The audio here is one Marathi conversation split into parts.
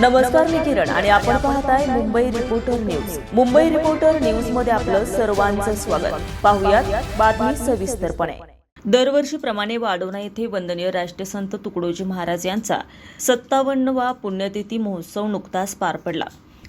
नमस्कार मी किरण आणि आपण पाहताय Mumbai reporter news Mumbai reporter न्यूजमध्ये आपलं सर्वांचं स्वागत. पाहुयात बातमी सविस्तरपणे. दरवर्षीप्रमाणे वाडोणा येथे वंदनीय राष्ट्रसंत तुकडोजी महाराज यांचा सत्तावन्नवा पुण्यतिथी महोत्सव नुकताच पार पडला.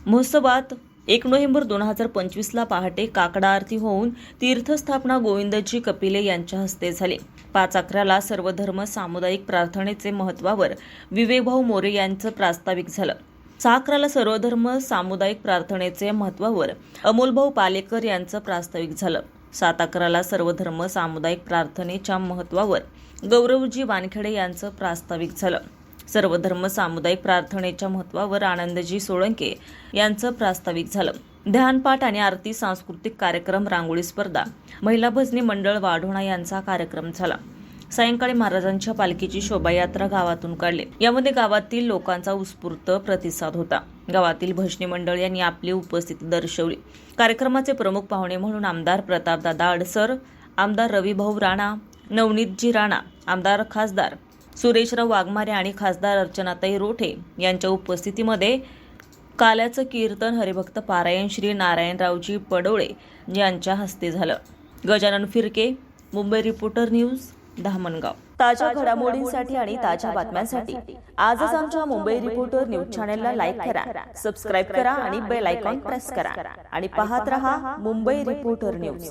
महोत्सवात एक नोव्हेंबर दोन हजार पंचवीसला पहाटे काकडा आरती होऊन तीर्थस्थापना गोविंदजी कपिले यांच्या हस्ते झाली. पाच अकराला सर्वधर्म सामुदायिक प्रार्थनेचे महत्वावर विवेकभाऊ मोरे यांचं प्रास्ताविक झालं. सहा अकराला सर्वधर्म सामुदायिक प्रार्थनेचे महत्वावर अमोलभाऊ पालेकर यांचं प्रास्ताविक झालं. सात अकराला सर्वधर्म सामुदायिक प्रार्थनेच्या महत्वावर गौरवजी वानखेडे यांचं प्रास्ताविक झालं. सर्वधर्म सामुदायिक प्रार्थनेच्या महत्वावर आनंदजी सोळंके यांचं प्रास्ताविक झालं. ध्यानपाठ आणि आरती सांस्कृतिक कार्यक्रम रांगोळी स्पर्धा महिला भजनी मंडळ वाढोणा यांचा कार्यक्रम झाला. सायंकाळी महाराजांच्या पालखीची शोभायात्रा गावातून काढली. यामध्ये गावातील लोकांचा उत्स्फूर्त प्रतिसाद होता. गावातील भजनी मंडळ यांनी आपली उपस्थिती दर्शवली. कार्यक्रमाचे प्रमुख पाहुणे म्हणून आमदार प्रतापदादा अडसर आमदार रविभाऊ राणा नवनीतजी राणा आमदार खासदार सुरेशराव वाघमारे आणि खासदार अर्चनाताई रोठे यांच्या उपस्थितीमध्ये काल्याचं कीर्तन हरिभक्त पारायण श्री नारायणरावजी पडोळे यांच्या हस्ते झालं. गजानन फिरके मुंबई रिपोर्टर न्यूज धामणगाव. ताज्या घडामोडींसाठी आणि ताज्या बातम्यांसाठी आजच आमच्या मुंबई रिपोर्टर न्यूज चॅनलला लाईक करा सबस्क्राईब करा आणि बेल आयकॉन प्रेस करा. आणि पाहत रहा मुंबई रिपोर्टर न्यूज.